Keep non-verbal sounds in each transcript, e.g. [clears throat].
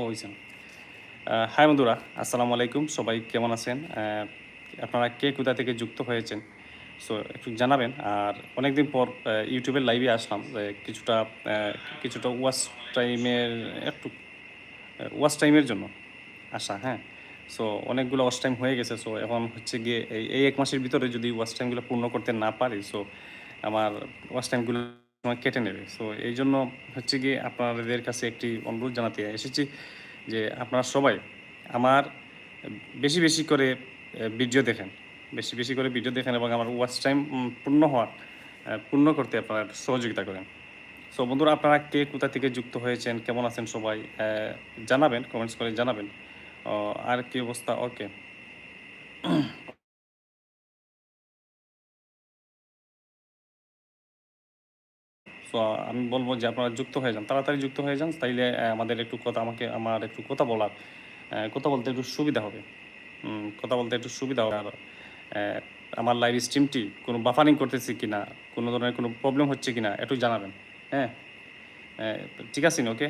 ও হয়েছে হাই বন্ধুরা, আসসালামু আলাইকুম। সবাই কেমন আছেন? আপনারা কে কোথা থেকে যুক্ত হয়েছেন? সো একটু জানাবেন। আর অনেকদিন পর ইউটিউবের লাইভে আসলাম কিছুটা কিছুটা ওয়াচ টাইমের একটু ওয়াচ টাইমের জন্য আসা হ্যাঁ? সো অনেকগুলো ওয়াচ টাইম হয়ে গেছে। সো এখন হচ্ছে গিয়ে এই এক মাসের ভিতরে যদি ওয়াচ টাইমগুলো পূর্ণ করতে না পারি সো আমার ওয়াচ টাইমগুলো সময় কেটে নেবে। সো এই জন্য হচ্ছে গিয়ে আপনাদের কাছে একটি অনুরোধ জানাতে এসেছি যে আপনারা সবাই আমার বেশি বেশি করে ভিডিও দেখেন। বেশি বেশি করে ভিডিও দেখেন এবং আমার ওয়াচ টাইম পূর্ণ হওয়ার পূর্ণ করতে আপনারা সহযোগিতা করেন। সো বন্ধুরা, আপনারা কে কোথা থেকে যুক্ত হয়েছেন, কেমন আছেন সবাই জানাবেন কমেন্টস করে জানাবেন। আর কি অবস্থা? ওকে সো আমি বলব যে আপনারা যুক্ত হয়ে যান, তাড়াতাড়ি যুক্ত হয়ে যান, তাইলে আমাদের একটু কথা, আমাকে, আমার একটু কথা বলার কথা বলতে একটু সুবিধা হবে। কথা বলতে একটু সুবিধা হবে। আর আমার লাইভ স্ট্রিমটি কোনো বাফারিং করতেছি কি না কোনো ধরনের কোনো প্রবলেম হচ্ছে কি না একটু জানাবেন হ্যাঁ? ঠিক আছে, ওকে?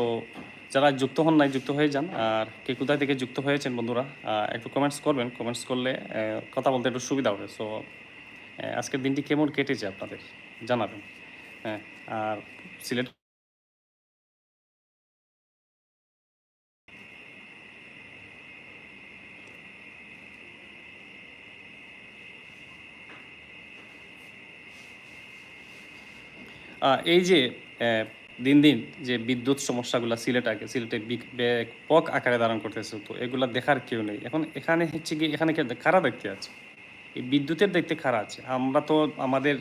তো যারা যুক্ত হন নাই, যুক্ত হয়ে যান, আর কে কোথায় থেকে যুক্ত হয়েছেন বন্ধুরা একটু কমেন্টস করবেন। কমেন্টস করলে কথা বলতে একটু সুবিধা হবে। সো আজকের দিনটি কেমন কেটেছে আপনাদের? জানাবেন। হ্যাঁ আর সিলেট এই যে দিন দিন যে বিদ্যুৎ সমস্যাগুলো সিলেট আগে, সিলেটে ব্যাপক আকারে ধারণ করতেছে, তো এগুলো দেখার কেউ নেই। এখন এখানে হচ্ছে কি, এখানে কে কারা দেখতে আছে? এই বিদ্যুতের দেখতে খারা আছে? আমরা তো আমাদের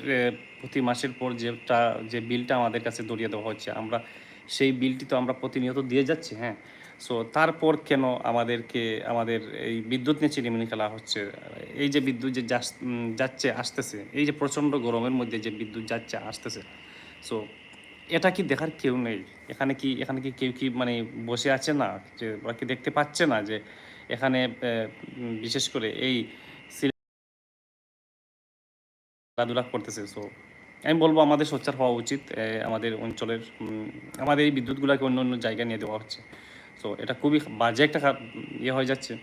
প্রতি মাসের পর যেটা, যে বিলটা আমাদের কাছে দরিয়ে দেওয়া হচ্ছে, আমরা সেই বিলটি তো আমরা প্রতিনিয়ত দিয়ে যাচ্ছি হ্যাঁ? সো তারপর কেন আমাদেরকে, আমাদের এই বিদ্যুৎ নিয়ে চিনিমিনি খেলা হচ্ছে? এই যে বিদ্যুৎ যে যাচ্ছে, আসতেছে, এই যে প্রচণ্ড গরমের মধ্যে যে বিদ্যুৎ যাচ্ছে, আসতেছে। সো এটা কি দেখার কেউ নেই? এখানে কি এখানে কি কেউ কি মানে বসে আছে না? যে ওরা কি দেখতে পাচ্ছে না যে এখানে বিশেষ করে এই খেলাধুলা করতেছে? সো আমি বলব আমাদের সোচ্চার হওয়া উচিত আমাদের অঞ্চলের আমাদের এই বিদ্যুৎগুলোকে অন্য অন্য জায়গায় নিয়ে দেওয়া হচ্ছে। সো এটা খুবই বাজে একটা ইয়ে হয়ে যাচ্ছে।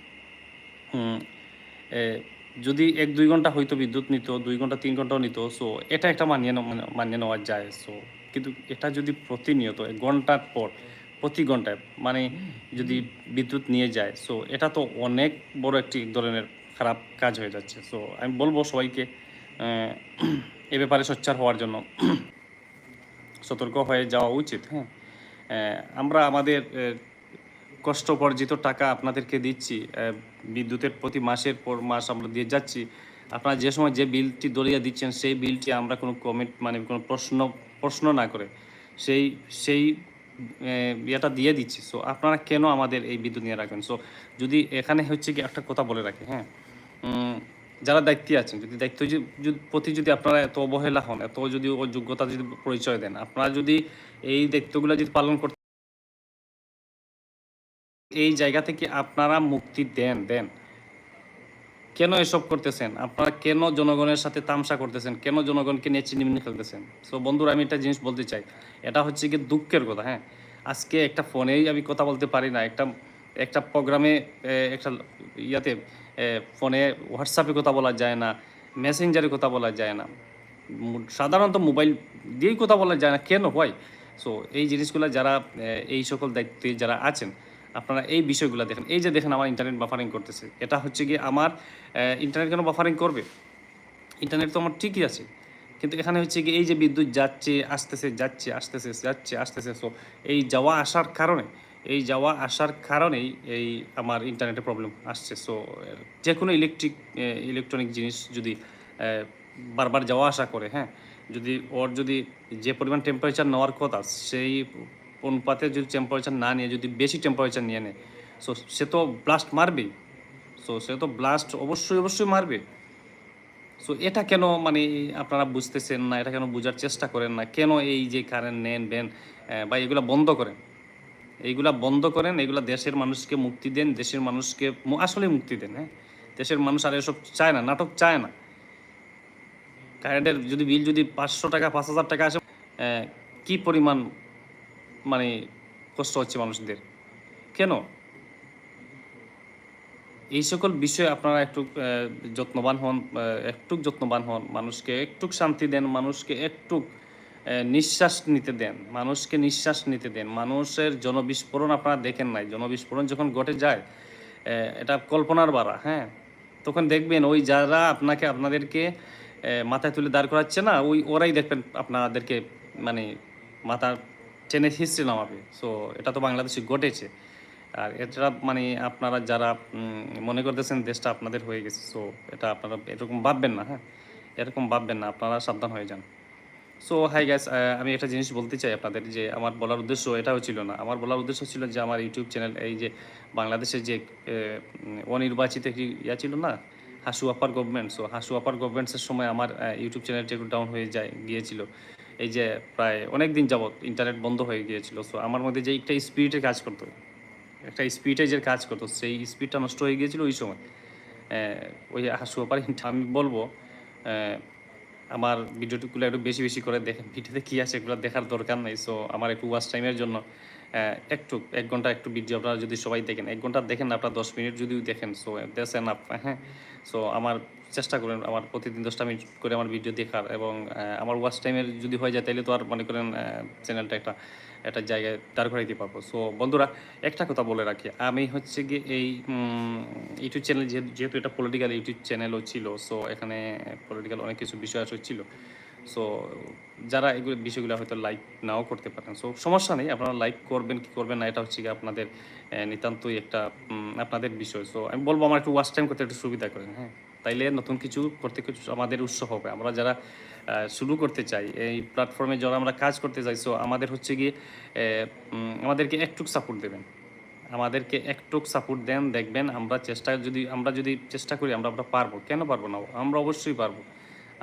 যদি এক দুই ঘণ্টা হয়তো বিদ্যুৎ নিত, দুই ঘণ্টা, তিন ঘন্টাও নিত সো এটা একটা মানিয়ে মানে মানিয়ে নেওয়া যায়। সো কিন্তু এটা যদি প্রতিনিয়ত ঘণ্টার পর, প্রতি ঘন্টায় মানে যদি বিদ্যুৎ নিয়ে যায় সো এটা তো অনেক বড় একটি ধরনের খারাপ কাজ হয়ে যাচ্ছে। সো আমি বলব সবাইকে এ ব্যাপারে সোচ্চার হওয়ার জন্য সতর্ক হয়ে যাওয়া উচিত হ্যাঁ। আমরা আমাদের কষ্টপর্জিত টাকা আপনাদেরকে দিচ্ছি বিদ্যুতের প্রতি মাসের পর মাস আমরা দিয়ে যাচ্ছি। আপনারা যে সময় যে বিলটি দরিয়া দিচ্ছেন, সেই বিলটি আমরা কোনো কমেন্ট মানে কোনো প্রশ্ন প্রশ্ন না করে, সেই সেই ইয়েটা দিয়ে দিচ্ছি। সো আপনারা কেন আমাদের এই বিদ্যুৎ নিয়ে রাখবেন? সো যদি এখানে হচ্ছে কি একটা কথা বলে রাখি হ্যাঁ? যারা দায়িত্বে আছেন, যদি দায়িত্ব প্রতি যদি আপনারা এত অবহেলা হন, এত যদি ও যোগ্যতা যদি পরিচয় দেন, আপনারা যদি এই দায়িত্বগুলো যদি পালন করতে এই জায়গা থেকে আপনারা মুক্তি দেন দেন। কেন এসব করতেছেন? আপনারা কেন জনগণের সাথে তামসা করতেছেন? কেন জনগণকে নিয়ে চিনিমিনি খেলতেছেন? সো বন্ধুরা, আমি একটা জিনিস বলতে চাই। এটা হচ্ছে কি দুঃখের কথা হ্যাঁ? আজকে একটা ফোনেই আমি কথা বলতে পারি না। একটা একটা প্রোগ্রামে একটা ইয়াতে ফোনে হোয়াটসঅ্যাপে কথা বলা যায় না মেসেঞ্জারে কথা বলা যায় না। সাধারণত মোবাইল দিয়েই কথা বলা যায় না। কেন? হয় সো এই জিনিসগুলো যারা এই সকল দায়িত্বে যারা আছেন আপনারা এই বিষয়গুলো দেখেন। এই যে দেখেন আমার ইন্টারনেট বাফারিং করতেছে। এটা হচ্ছে কি আমার ইন্টারনেট কেন বাফারিং করবে? ইন্টারনেট তো আমার ঠিকই আছে। কিন্তু এখানে হচ্ছে কি এই যে বিদ্যুৎ যাচ্ছে, আসতেছে যাচ্ছে আসতেছে যাচ্ছে, আসতেছে সো এই যাওয়া আসার কারণে, এই যাওয়া আসার কারণেই এই আমার ইন্টারনেটে প্রবলেম আসছে। সো যে কোনো ইলেকট্রিক ইলেকট্রনিক জিনিস যদি বারবার যাওয়া আসা করে হ্যাঁ যদি ওর যদি যে পরিমাণ টেম্পারেচার নেওয়ার কথা, সেই অনুপাতে যদি টেম্পারেচার না নিয়ে, যদি বেশি টেম্পারেচার নিয়ে নেয় সো সে তো ব্লাস্ট মারবেই। সো সে তো ব্লাস্ট অবশ্যই অবশ্যই মারবে। সো এটা কেন মানে আপনারা বুঝতেছেন না, এটা কেন বোঝার চেষ্টা করেন না? কেন এই যে কারেন্ট নেন বেন বা এগুলা বন্ধ করেন? এইগুলা বন্ধ করেন, এগুলা দেশের মানুষকে মুক্তি দেন, দেশের মানুষকে আসলে মুক্তি দেন হ্যাঁ? দেশের মানুষ আর এসব চায় না, নাটক চায় না। কারেন্টের যদি বিল যদি পাঁচশো টাকা, পাঁচ হাজার টাকা আসে কি পরিমাণ মানে কষ্ট হচ্ছে মানুষদের। কেন? এই সকল বিষয়ে আপনারা একটু যত্নবান হন একটু যত্নবান হন। মানুষকে একটু শান্তি দেন, মানুষকে একটু নিঃশ্বাস নিতে দেন, মানুষকে নিঃশ্বাস নিতে দেন। মানুষের জনবিস্ফোরণ আপনারা দেখেন নাই। জনবিস্ফোরণ যখন ঘটে যায় এটা কল্পনার বাড়া হ্যাঁ? তখন দেখবেন ওই যারা আপনাকে, আপনাদেরকে মাথায় তুলে দাঁড় করাচ্ছে না, ওই ওরাই দেখবেন আপনাদেরকে মানে মাথা টেনে হিস্ট্রি নামাবে সো এটা তো বাংলাদেশে ঘটেছে। আর এটা মানে আপনারা যারা মনে করতেছেন দেশটা আপনাদের হয়ে গেছে সো এটা আপনারা এরকম ভাববেন না হ্যাঁ? এরকম ভাববেন না, আপনারা সাবধান হয়ে যান। সো হাই গ্যাস আমি একটা জিনিস বলতে চাই আপনাদের যে, আমার বলার উদ্দেশ্য এটাও ছিল না। আমার বলার উদ্দেশ্য ছিল যে, আমার ইউটিউব চ্যানেল, এই যে, বাংলাদেশের যে অনির্বাচিত একটি ইয়া ছিল না, হাসু আপার গভর্নমেন্ট সো হাসু আপার গভর্নমেন্টসের সময় আমার ইউটিউব চ্যানেলটা একটু ডাউন হয়ে যায়, গিয়েছিল। এই যে প্রায় অনেক দিন যাবত ইন্টারনেট বন্ধ হয়ে গিয়েছিল সো আমার মধ্যে যে একটা স্পিডে কাজ করতো, একটা স্পিডে যে কাজ করতো, সেই স্পিডটা নষ্ট হয়ে গিয়েছিল ওই সময়। ওই হাসু ব্যাপারে আমি বলব আমার ভিডিওটিগুলো একটু বেশি বেশি করে দেখেন ভিডিওতে কী আছে এগুলো দেখার দরকার নেই সো আমার একটু ওয়াচ টাইমের জন্য। একটু, এক ঘণ্টা একটু ভিডিও আপনারা যদি সবাই দেখেন, এক ঘণ্টা দেখেন আপনারা দশ মিনিট যদিও দেখেন সো দেখেন আপ হ্যাঁ? সো আমার চেষ্টা করেন, আমার প্রতিদিন দশটা মিনিট করে আমার ভিডিও দেখার এবং আমার ওয়াচ টাইমের যদি হয়ে যায় তাহলে তো আর মনে করেন চ্যানেলটা একটা একটা জায়গায় দাঁড় করাইতে পারব। সো বন্ধুরা, একটা কথা বলে রাখি, আমি হচ্ছে গিয়ে এই ইউটিউব চ্যানেল যেহেতু যেহেতু এটা পলিটিক্যাল ইউটিউব চ্যানেলও ছিল সো এখানে পলিটিক্যাল অনেক কিছু বিষয় আসলে ছিল। সো যারা এগুলো বিষয়গুলো হয়তো লাইক নাও করতে পারেন। সো সমস্যা নেই, আপনারা লাইক করবেন, কি করবেন না, এটা হচ্ছে কি আপনাদের নিতান্তই একটা আপনাদের বিষয়। সো আমি বলব আমার একটু ওয়াচ টাইম করতে একটু সুবিধা করেন হ্যাঁ? তাইলে নতুন কিছু করতে কিছু আমাদের উৎস হবে। আমরা যারা শুরু করতে চাই, এই প্ল্যাটফর্মে যারা আমরা কাজ করতে চাই সো আমাদের হচ্ছে গিয়ে আমাদেরকে একটু সাপোর্ট দেবেন। আমাদেরকে একটু সাপোর্ট দেন, দেখবেন আমরা চেষ্টা যদি, আমরা যদি চেষ্টা করি, আমরা আমরা পারব। কেন পারব না? আমরা অবশ্যই পারব।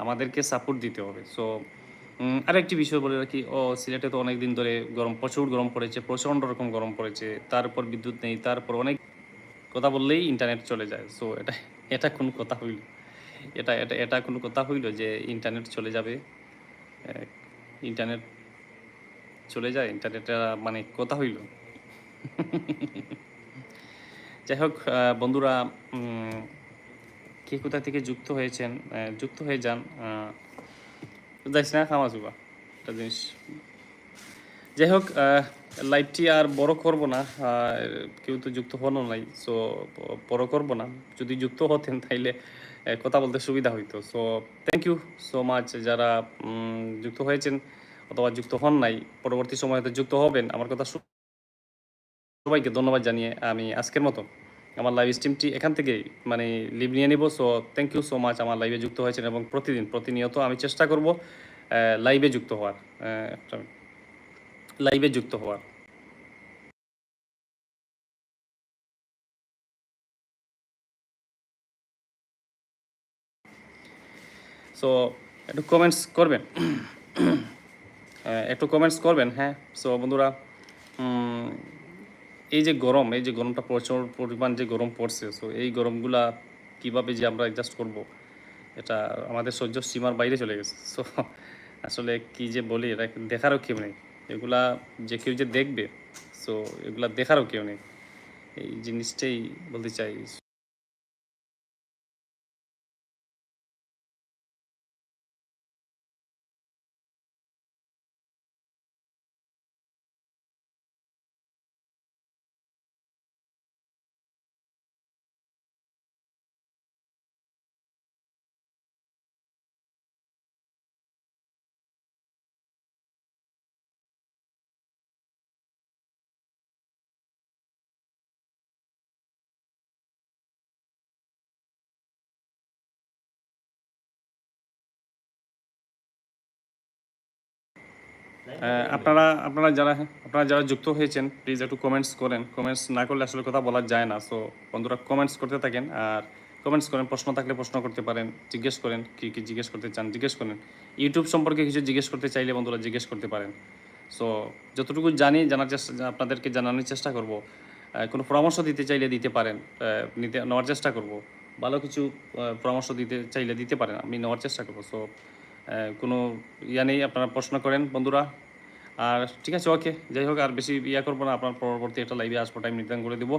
আমাদেরকে সাপোর্ট দিতে হবে। সো আরেকটি বিষয় বলে রাখি, ও সিলেটে তো অনেক দিন ধরে গরম, প্রচুর গরম পড়েছে, প্রচণ্ড রকম গরম পড়েছে তারপর বিদ্যুৎ নেই তারপর অনেক কথা বললেই ইন্টারনেট চলে যায়। সো এটা এটা কোন কথা হইল, এটা এটা এটা কোনো কথা হইল যে ইন্টারনেট চলে যাবে ইন্টারনেট চলে যায় ইন্টারনেটটা মানে কথা হইল। [laughs] যাই হোক বন্ধুরা কে কোথা থেকে যুক্ত হয়েছেন যুক্ত হয়ে যান যাইস না, খাওয়া চুবা একটা জিনিস। যাই হোক লাইভটি আর বড় করব না কেউ তো যুক্ত হনো নাই সো বড় করব না। যদি যুক্ত হতেন তাইলে কথা বলতে সুবিধা হইতো। So thank you so much যারা যুক্ত হয়েছেন অথবা যুক্ত হন নাই, পরবর্তী সময়ে হয়তো যুক্ত হবেন, আমার কথা সবাইকে ধন্যবাদ জানিয়ে আমি আজকের মতো। আমার লাইভ স্ট্রিমটি এখান থেকেই মানে লিভ নিয়ে নিব। So thank you so much আমার লাইভে যুক্ত হয়েছেন এবং প্রতিদিন, প্রতিনিয়ত আমি চেষ্টা করব লাইভে যুক্ত হওয়ার লাইভে যুক্ত হওয়ার। সো একটু কমেন্টস করবেন। [clears throat] একটু কমেন্টস করবেন হ্যাঁ? সো বন্ধুরা এই যে গরম, এই যে গরমটা প্রচুর পরিমাণ যে গরম পড়ছে সো এই গরমগুলা কীভাবে যে আমরা অ্যাডজাস্ট করব, এটা আমাদের সহ্য সীমার বাইরে চলে গেছে। সো আসলে কি যে বলি, এটা দেখারও কেউ নেই। এগুলা যে কেউ যে দেখবে সো এগুলা দেখারও কেউ নেই। এই জিনিসটাই বলতে চাই। আপনারা আপনারা যারা আপনারা যারা যুক্ত হয়েছেন প্লিজ একটু কমেন্টস করেন। কমেন্টস না করলে আসলে কথা বলা যায় না। সো বন্ধুরা কমেন্টস করতে থাকেন আর কমেন্টস করেন, প্রশ্ন থাকলে প্রশ্ন করতে পারেন, জিজ্ঞেস করেন, কী কী জিজ্ঞেস করতে চান জিজ্ঞেস করেন। ইউটিউব সম্পর্কে কিছু জিজ্ঞেস করতে চাইলে বন্ধুরা জিজ্ঞেস করতে পারেন। সো যতটুকু জানি, জানার চেষ্টা, আপনাদেরকে জানানোর চেষ্টা করব। কোনো পরামর্শ দিতে চাইলে দিতে পারেন। নিতে, নেওয়ার চেষ্টা করব। ভালো কিছু পরামর্শ দিতে চাইলে দিতে পারেন। আমি নেওয়ার চেষ্টা করব। সো কোনো ইয়া নেই, আপনারা প্রশ্ন করেন বন্ধুরা। আর ঠিক আছে ওকে যাই হোক আর বেশি ইয়া করব না আপনার পরবর্তী একটা লাইভে আসব টাইম নির্ধারণ করে দেবো।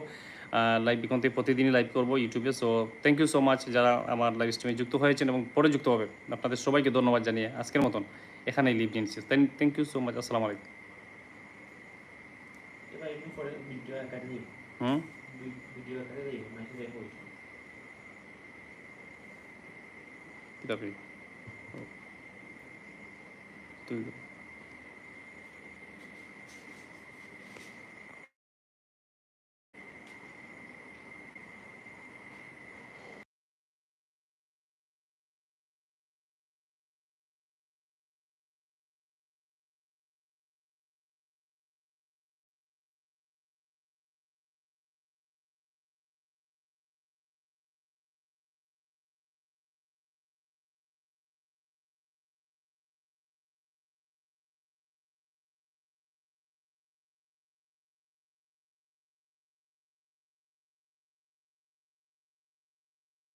লাইভ এখন থেকে প্রতিদিনই লাইভ করব ইউটিউবে so thank you so much যারা আমার লাইভ স্ট্রিমে যুক্ত হয়েছেন এবং পরে যুক্ত হবে। আপনাদের সবাইকে ধন্যবাদ জানিয়ে আজকের মতন এখানেই লিভ নিচ্ছি। থ্যাংক ইউ সো মাচ আসসালামু আলাইকুম। হুম? তুই